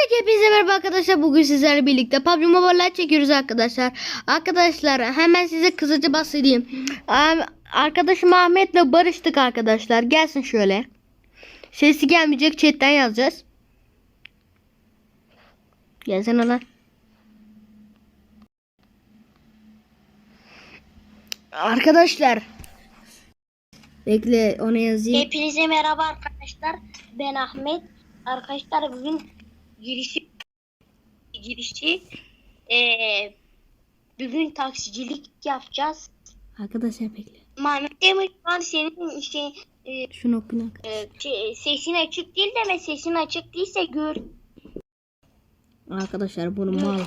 Öncelikle hepinize merhaba arkadaşlar. Bugün sizlerle birlikte PUBG Mobile çekiyoruz arkadaşlar. Arkadaşlar hemen size kısaca bahsedeyim. Arkadaşım Ahmet'le barıştık arkadaşlar. Gelsin şöyle. Sesi gelmeyecek chatten yazacağız. Gelsene lan. Arkadaşlar. Bekle onu yazayım. Hepinize merhaba arkadaşlar. Ben Ahmet. Arkadaşlar bugün girişi girişi eee bugün taksicilik yapacağız. Arkadaşlar bekle. Mehmet Demir şu an senin şey, eee, Şunu okuyun. eee, şey, sesin açık değil deme sesin açık değilse gör. Arkadaşlar bunu mal.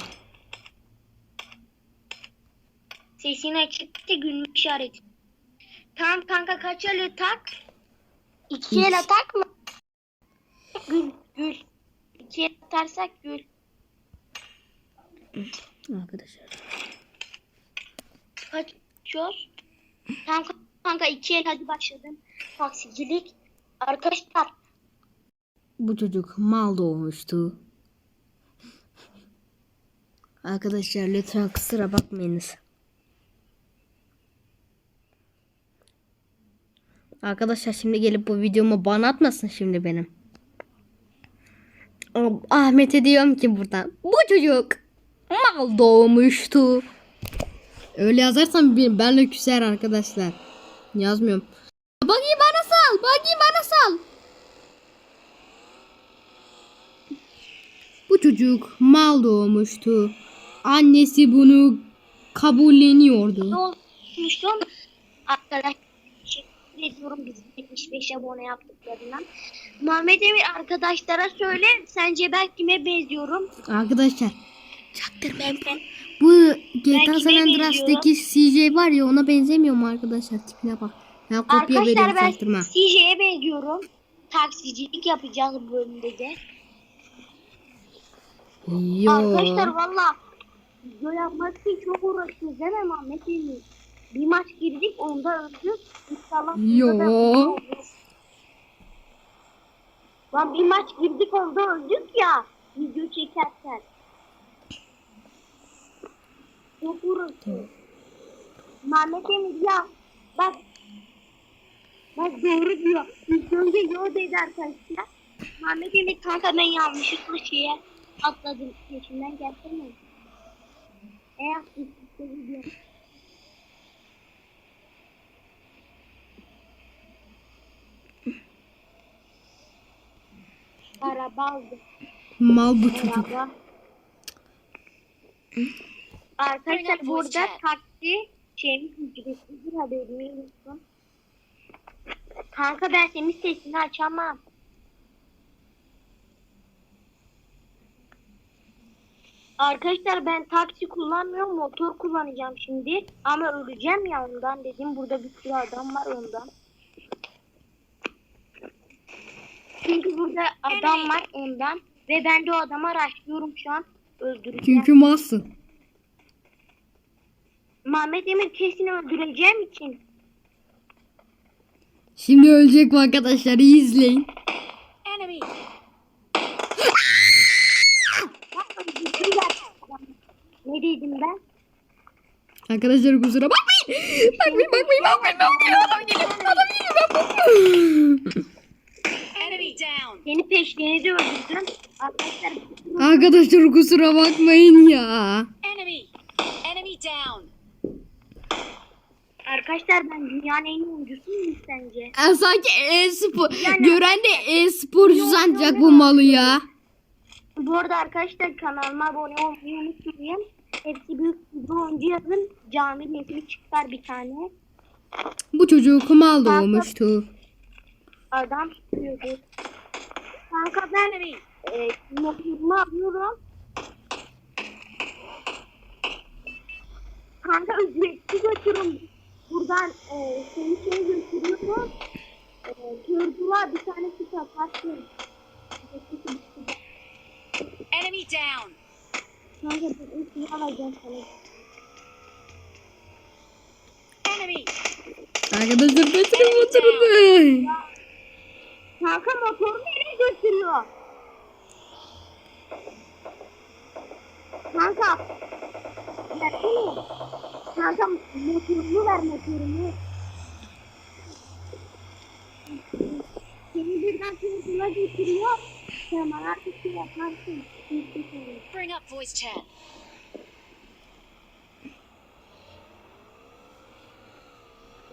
Sesin açık değilse gülme işareti. Tamam kanka kaç ele tak? İki ele tak mı? Gül gül. İki ele atarsak gül. Arkadaşlar. Kaçıyoruz. Tamam kanka iki el hadi başladım. Taksicilik. Arkadaşlar Bu çocuk mal doğmuştu. Arkadaşlar lütfen kusura bakmayınız. Arkadaşlar şimdi gelip bu videomu bana atmasın şimdi benim. Ahmet'e diyorum ki buradan. Bu çocuk mal doğmuştu. Öyle yazarsam benle küser arkadaşlar. Yazmıyorum. Bakayım bana sal. Bakayım bana sal. Bu çocuk mal doğmuştu. Annesi bunu kabulleniyordu. ne? Arkadaşlar ediyorum bizi 75 abone yaptıklarından. Muhammed Emir arkadaşlara söyle sence ben kime benziyorum? Arkadaşlar çaktırmayın. Ben, Bu GTA San Andreas'taki CJ var ya ona benzemiyor mu arkadaşlar? Tipine bak. Ben kopya Arkadaşlar ben. CJ'ye benziyorum. Taksicilik yapacağız bu bölümde de. Yo. Arkadaşlar valla video yapmak için çok uğraşıyoruz değil mi Mehmet Emir? Bir maç girdik onda öldük. İnşallah Yo. olur. Lan bir maç girdik onda öldük ya video çekerken. Çok uğraşıyoruz. Mehmet Emir ya bak Bak doğru diyor. İlk önce yol dedi arkadaşlar. Mehmet Emir kanka ben yanlışlıkla şeye atladım. Peşinden gelsene. Eğer üstte gidiyor. Araba aldı. Mal bu çocuk. Araba. Arkadaşlar burada taksi şeyimiz ücretsizdir haberiniz olsun. Kanka ben senin sesini açamam. Arkadaşlar ben taksi kullanmıyorum motor kullanacağım şimdi. Ama öleceğim ya ondan dedim. Burada bir sürü adam var ondan. Çünkü burada adam var ondan. Ve ben de o adama araştırıyorum şu an. Öldüreceğim. Çünkü malsın. Mehmet Emir kesin öldüreceğim için. Şimdi ölecek bu arkadaşlar iyi izleyin. Enemy. ne dedim ben? Arkadaşlar kusura bakmayın. Bakmayın bakmayın bakmayın. bakmayın. Adam geliyor. Adam geliyor. Ben bakmıyorum. Enemy down. Seni peşlerini de öldürdüm. Arkadaşlar Arkadaşlar kusura bakmayın ya. Enemy. Enemy down. arkadaşlar ben dünyanın en iyi oyuncusu muyum sence? Ya sanki e-spor. Yani- Gören de e-sporcu sanacak bu malı ya. Bu arada arkadaşlar kanalıma abone olmayı unutmayın. Hepsi büyük bir oyuncu yazın. Cami resmi çıkar bir tane. Bu çocuk mal doğmuştu. Adam tutuyordu. Kanka ben Enemy. e, motorumu alıyorum. Kanka ücretsiz götürün. Buradan e, seni şey götürüyorum. E, Gördüler bir tane süt atarsın. Enemy down. Kanka ben üstünü alacağım sana. Enemy. Arkadaşlar götürün motorunu. Kanka motoru nereye götürüyor? Kanka. Versene. Kanka motorunu ver motorunu. Seni birden sınıfına. Sen bana artık şey yaparsın. Bring up voice chat.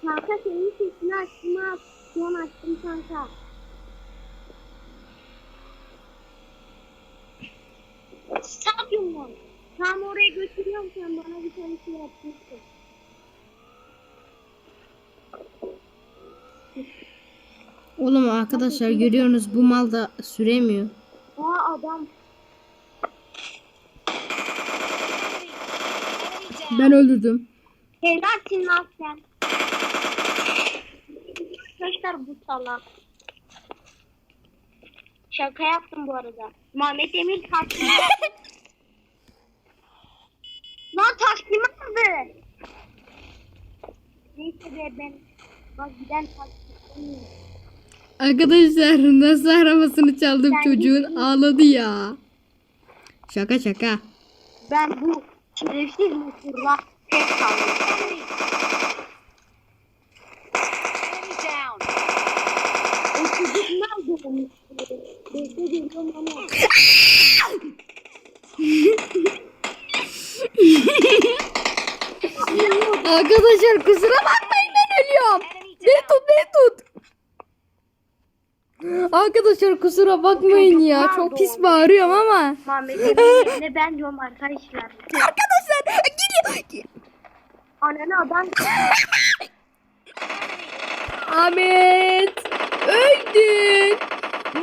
Kanka senin sesini açtım an açtım kanka. Tam oraya götürüyorum sen bana bir tane şey yapmışsın. Oğlum arkadaşlar görüyorsunuz bu mal da süremiyor. Aa adam. Ben öldürdüm. Helalsin lan sen. Arkadaşlar bu salak. Şaka yaptım bu arada. Mehmet Emir taksi. lan taksi aldı. Ben. Bak giden. Arkadaşlar nasıl arabasını çaldım çocuğun ağladı ya. Şaka şaka. Ben bu şerefsiz motorla tek kaldım. Enemy. Enemy down. O çocuk nerede olmuş? Bekle geliyorum ama. Arkadaşlar kusura bakmayın ben ölüyorum. Beni tut beni tut. Arkadaşlar kusura bakmayın ya. Çok pis bağırıyorum ama. Mehmet Emin'le ben diyorum arkadaşlar. Arkadaşlar geliyor. Ananı adam Ahmet öldün.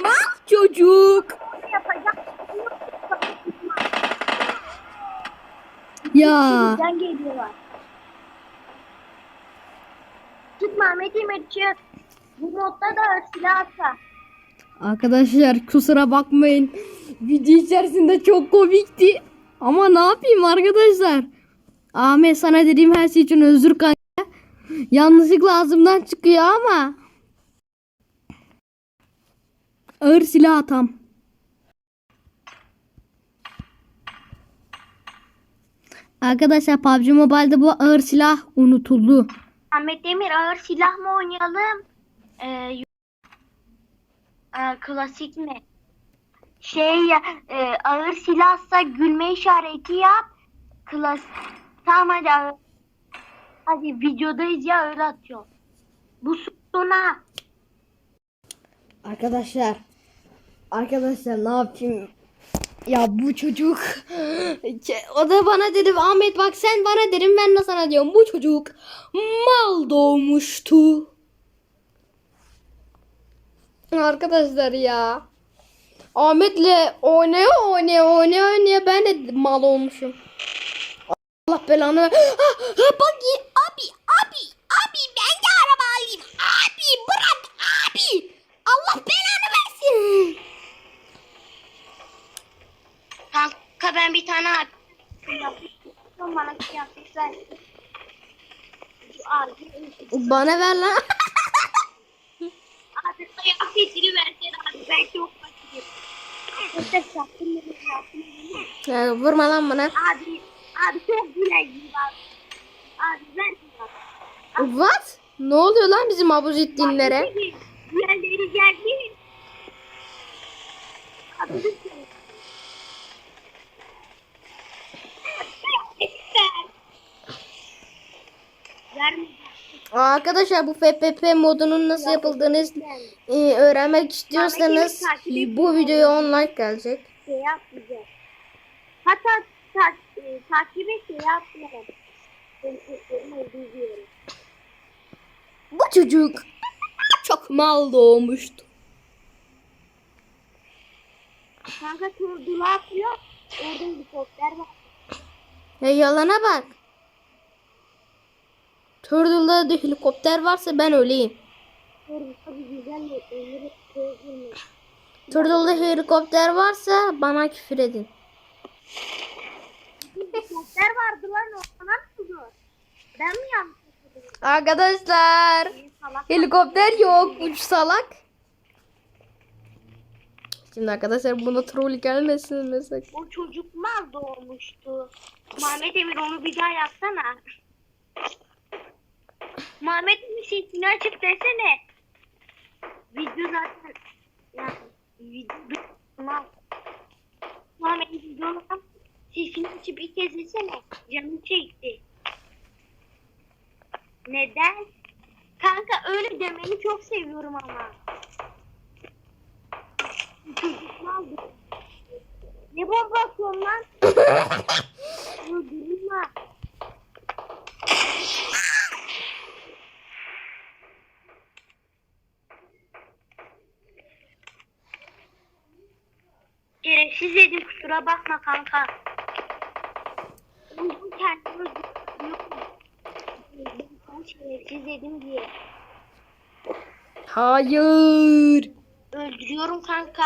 Mal çocuk. yapacak. Ya geliyorlar. Çık Mehmet Emir çık. Bu modda da silah atsa. arkadaşlar kusura bakmayın. Video içerisinde çok komikti. Ama ne yapayım arkadaşlar? Ahmet sana dediğim her şey için özür kanka. Yanlışlıkla ağzımdan çıkıyor ama. Ağır silah atam. Arkadaşlar PUBG Mobile'de bu ağır silah unutuldu. Ahmet Demir ağır silah mı oynayalım? Ee, klasik mi? Şey e, ağır silahsa gülme işareti yap. Klas tamam hadi ağır. Hadi videodayız ya öyle atıyor. Bu sona. Arkadaşlar. Arkadaşlar ne yapayım? Ya bu çocuk. O da bana dedi Ahmet bak sen bana derim ben de sana diyorum. Bu çocuk mal doğmuştu. Arkadaşlar ya. Ahmet'le oynaya oynaya oynaya oynaya ben de mal olmuşum. Allah belanı ver. Ah, ah, bak abi abi abi ben de araba alayım. Abi bırak abi. Allah belanı versin. Kanka ben bir tane yapmıştım. Bana ağacı- Bana ver lan. Abi kıyafetini versene abi ben çok bunu. Ya, vurma lan bana. Abi, abi çok gibi abi. Abi ver. What? Ne oluyor lan bizim abuzittinlere? Abi, Diğerleri geldi. Abi lütfen. Lütfen. Vermeyeceğim. Arkadaşlar bu FPP modunun nasıl yapıldığını e, öğrenmek istiyorsanız bu videoya 10 like gelecek. Şey yapmayacağım. Hatta ta, e, takip et şey diyorum. Bu çocuk çok mal doğmuştu. Kanka turdula atıyor. Orada helikopter var. Ya yalana bak. Turtle'da da helikopter varsa ben öleyim. Turtle'da helikopter varsa bana küfür edin. Helikopter vardı lan ona nasıl Ben mi yanlış? Arkadaşlar salak helikopter yok uç salak. Şimdi arkadaşlar buna troll gelmesin mesela. O çocuk mal doğmuştu. Muhammed Emir onu bir daha yapsana. Muhammed Emir sesini açıp desene. Video zaten ya video. Muhammed Emir videonu yap. Sesini açıp bir kez desene. Canım çekti. Neden? Kanka öyle demeni çok seviyorum ama. Çocuk mal doğmuş. Ne bomba atıyorsun lan? Öldürme. Dedim kusura bakma kanka. Ben kendimi öldürüyorum. Ben sana şerefsiz dedim diye. Hayır. Öldürüyorum kanka.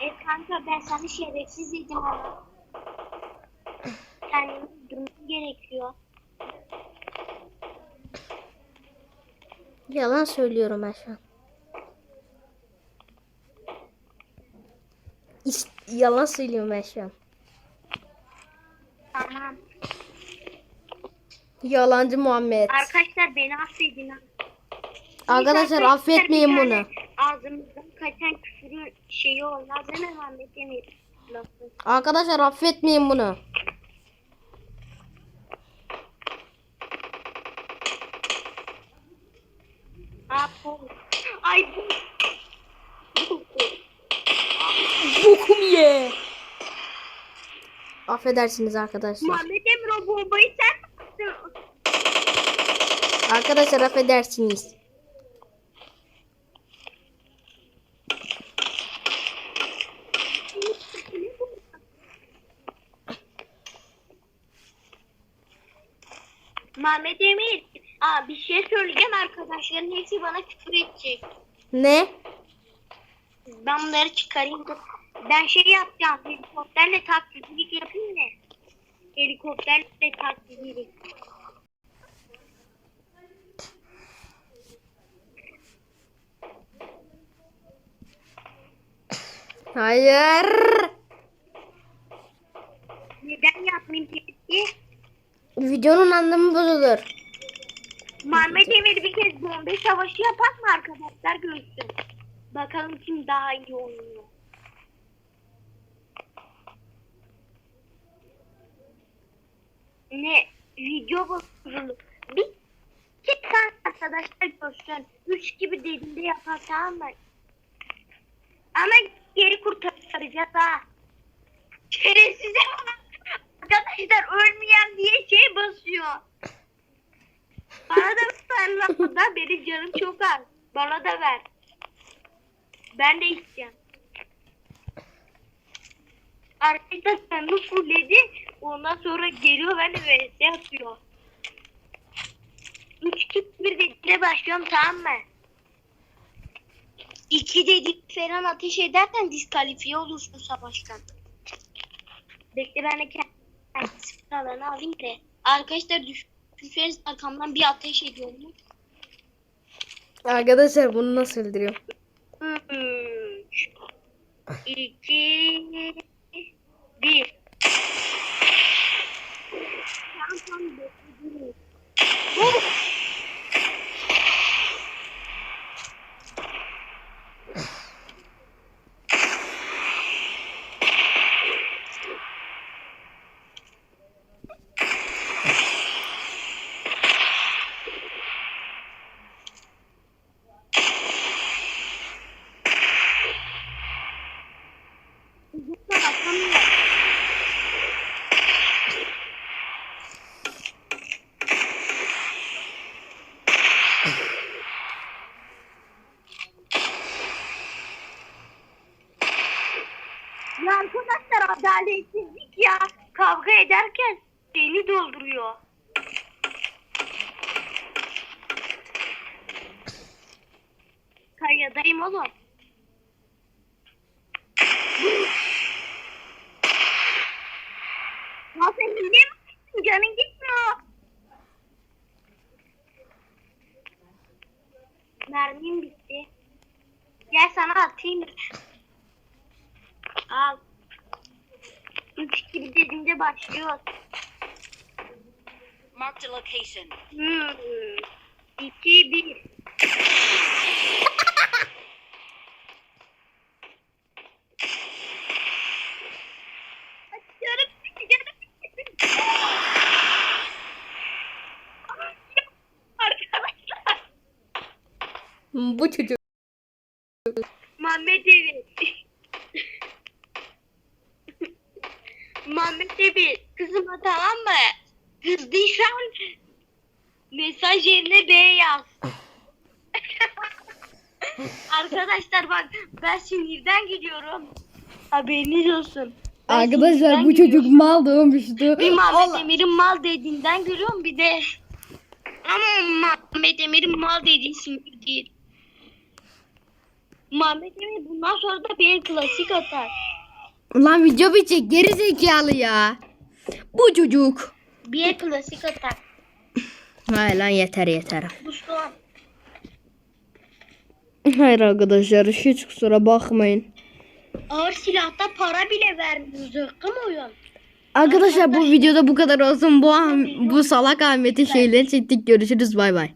E kanka ben sana şerefsiz dedim ama. Kendimi öldürmem gerekiyor. Yalan söylüyorum ben şu an. İşte yalan söylüyorum ben şu an. Tamam. Yalancı Muhammed. Arkadaşlar beni affedin. Arkadaşlar Biz affetmeyin bir bunu. tane Ağzımızdan kaçan küfürün şeyi olmaz Muhammed Emir? Lafı. Arkadaşlar affetmeyin bunu. Apo. Ay bu. Bokum ye. Affedersiniz arkadaşlar. Muhammed Emir o bombayı sen mi attın? Arkadaşlar affedersiniz. Muhammed Emir. Aa, bir şey söyleyeceğim arkadaşların hepsi bana küfür edecek. Ne? Ben bunları çıkarayım. Ben şey yapacağım. Helikopterle taksicilik yapayım mı? Helikopterle taksicilik. Hayır. Neden yapmayayım peki? Videonun anlamı bozulur. Muhammed Emir bir kez bombe savaşı yapak mı arkadaşlar görsün. Bakalım kim daha iyi oynuyor. Ne? Video bozulur. Bir git arkadaşlar görsün. Üç gibi dediğinde yapar tamam mı? Ama geri kurtaracağız ha. Şerefsize. Arkadaşlar ölmeyen diye şey basıyor. Bana da bundan benim canım çok az. Bana da ver. Ben de isteyeceğim. Arkadaşlar canını fulledi. Ondan sonra geliyor ben de vs atıyor. 3 2 1 dediğinde başlıyorum tamam mı? 2 dedik falan ateş edersen diskalifiye olursun savaştan. Bekle ben de kendi sıralarını alayım da. Arkadaşlar düşürseniz arkamdan bir ateş ediyorum. Arkadaşlar bunu nasıl öldürüyor? 3 2 1 Tamam tamam bekliyorum. Zıpla bakamıyorum. Ya arkadaşlar adaletsizlik ya. Kavga ederken beni dolduruyor. Kayadayım oğlum. Hile mi? Canın gitmiyor. Mermim bitti. Gel sana atayım? Al. 3 gibi dediğimde başlıyor. Marked a location. Hmm. 2 1 Arkadaşlar Bu çocuk. Muhammed Evi. Muhammed Evi kızıma tamam mı? Kızdıysan mesaj yerine B yaz. Arkadaşlar bak ben sinirden gidiyorum. Haberiniz olsun. Ben Arkadaşlar sinirden bu çocuk mal doğmuştu. Bir Muhammed Allah- Emir'in mal dediğinden gülüyorum bir de. Ama Muhammed Emir'in mal dediği sinir değil. Muhammed Emir bundan sonra da bir klasik atar. Ulan video bir çek geri zekalı ya. Bu çocuk. Bir klasik atar. Hayır lan yeter yeter. Bu son. Hayır arkadaşlar hiç kusura bakmayın. Ağır silahta para bile vermiyor. Zıkkı mı oyun? Arkadaşlar bu videoda bu kadar olsun. Bu bu salak Ahmet'in şeyleri çektik. Görüşürüz bay bay.